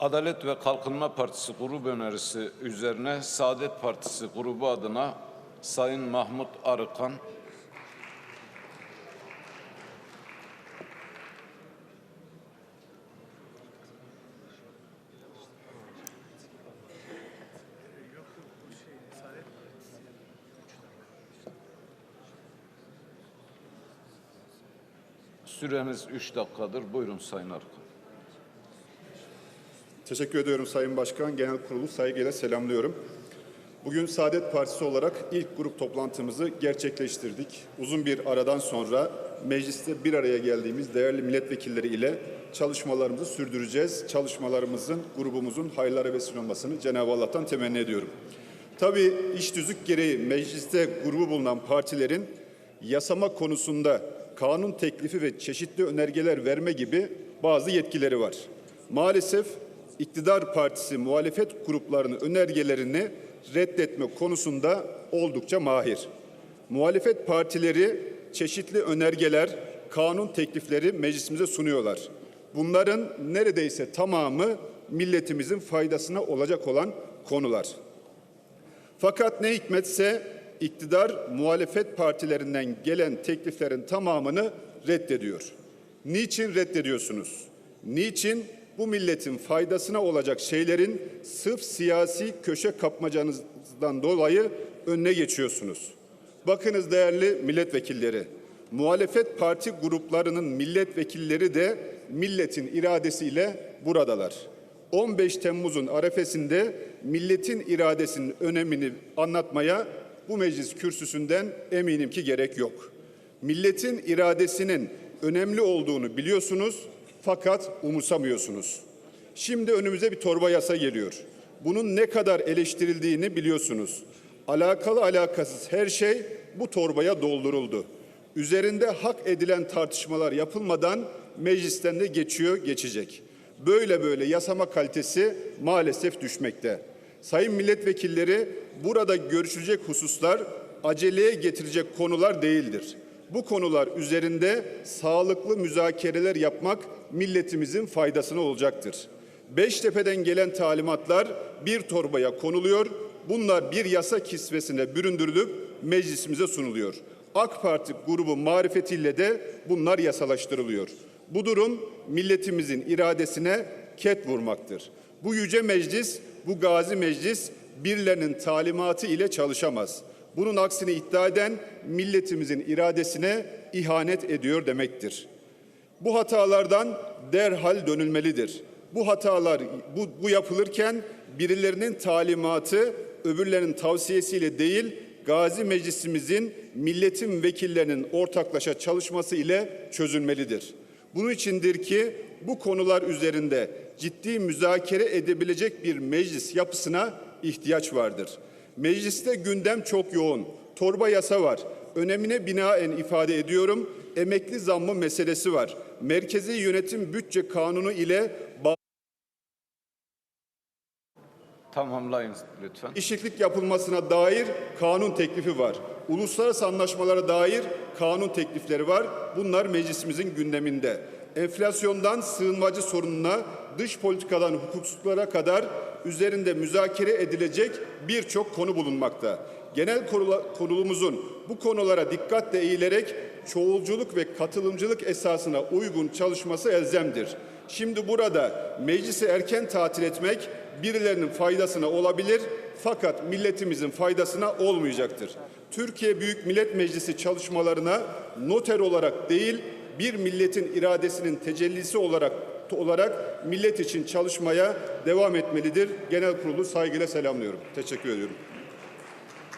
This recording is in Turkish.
Adalet ve Kalkınma Partisi grup önerisi üzerine Saadet Partisi grubu adına Sayın Mahmut Arıkan, Süreniz üç dakikadır. Buyurun Sayın Arıkan. Teşekkür ediyorum Sayın Başkan. Genel kurulu saygıyla selamlıyorum. Bugün Saadet Partisi olarak ilk grup toplantımızı gerçekleştirdik. Uzun bir aradan sonra mecliste bir araya geldiğimiz değerli milletvekilleri ile çalışmalarımızı sürdüreceğiz. Çalışmalarımızın, grubumuzun hayırlara vesile olmasını Cenab-ı Allah'tan temenni ediyorum. Tabii iş düzük gereği mecliste grubu bulunan partilerin yasama konusunda kanun teklifi ve çeşitli önergeler verme gibi bazı yetkileri var. Maalesef iktidar partisi muhalefet gruplarının önergelerini reddetme konusunda oldukça mahir. Muhalefet partileri çeşitli önergeler, kanun teklifleri meclisimize sunuyorlar. Bunların neredeyse tamamı milletimizin faydasına olacak olan konular. Fakat ne hikmetse iktidar muhalefet partilerinden gelen tekliflerin tamamını reddediyor. Niçin reddediyorsunuz? Niçin bu milletin faydasına olacak şeylerin sırf siyasi köşe kapmacanızdan dolayı önüne geçiyorsunuz? Bakınız değerli milletvekilleri, muhalefet parti gruplarının milletvekilleri de milletin iradesiyle buradalar. 15 Temmuz'un arefesinde milletin iradesinin önemini anlatmaya bu meclis kürsüsünden eminim ki gerek yok. Milletin iradesinin önemli olduğunu biliyorsunuz fakat umursamıyorsunuz. Şimdi önümüze bir torba yasa geliyor. Bunun ne kadar eleştirildiğini biliyorsunuz. Alakalı alakasız her şey bu torbaya dolduruldu. Üzerinde hak edilen tartışmalar yapılmadan meclisten de geçiyor, geçecek. Böyle böyle yasama kalitesi maalesef düşmekte. Sayın milletvekilleri burada görüşülecek hususlar aceleye getirecek konular değildir. Bu konular üzerinde sağlıklı müzakereler yapmak milletimizin faydasına olacaktır. Beştepe'den gelen talimatlar bir torbaya konuluyor. Bunlar bir yasa kisvesine büründürülüp meclisimize sunuluyor. AK Parti grubu marifetiyle de bunlar yasalaştırılıyor. Bu durum milletimizin iradesine ket vurmaktır. Bu yüce meclis, bu gazi meclis birilerinin talimatı ile çalışamaz. Bunun aksini iddia eden milletimizin iradesine ihanet ediyor demektir. Bu hatalardan derhal dönülmelidir. Bu hatalar bu, bu yapılırken birilerinin talimatı öbürlerinin tavsiyesiyle değil Gazi Meclisimizin milletin vekillerinin ortaklaşa çalışması ile çözülmelidir. Bunun içindir ki bu konular üzerinde ciddi müzakere edebilecek bir meclis yapısına ihtiyaç vardır. Mecliste gündem çok yoğun. Torba yasa var. Önemine binaen ifade ediyorum. Emekli zammı meselesi var. Merkezi Yönetim Bütçe Kanunu ile Tamamlayın lütfen. Değişiklik yapılmasına dair kanun teklifi var. Uluslararası anlaşmalara dair kanun teklifleri var. Bunlar meclisimizin gündeminde. Enflasyondan sığınmacı sorununa, dış politikadan hukuksuzluklara kadar üzerinde müzakere edilecek birçok konu bulunmakta. Genel kurulumuzun bu konulara dikkatle eğilerek çoğulculuk ve katılımcılık esasına uygun çalışması elzemdir. Şimdi burada meclisi erken tatil etmek birilerinin faydasına olabilir fakat milletimizin faydasına olmayacaktır. Türkiye Büyük Millet Meclisi çalışmalarına noter olarak değil bir milletin iradesinin tecellisi olarak olarak millet için çalışmaya devam etmelidir. Genel kurulu saygıyla selamlıyorum. Teşekkür ediyorum.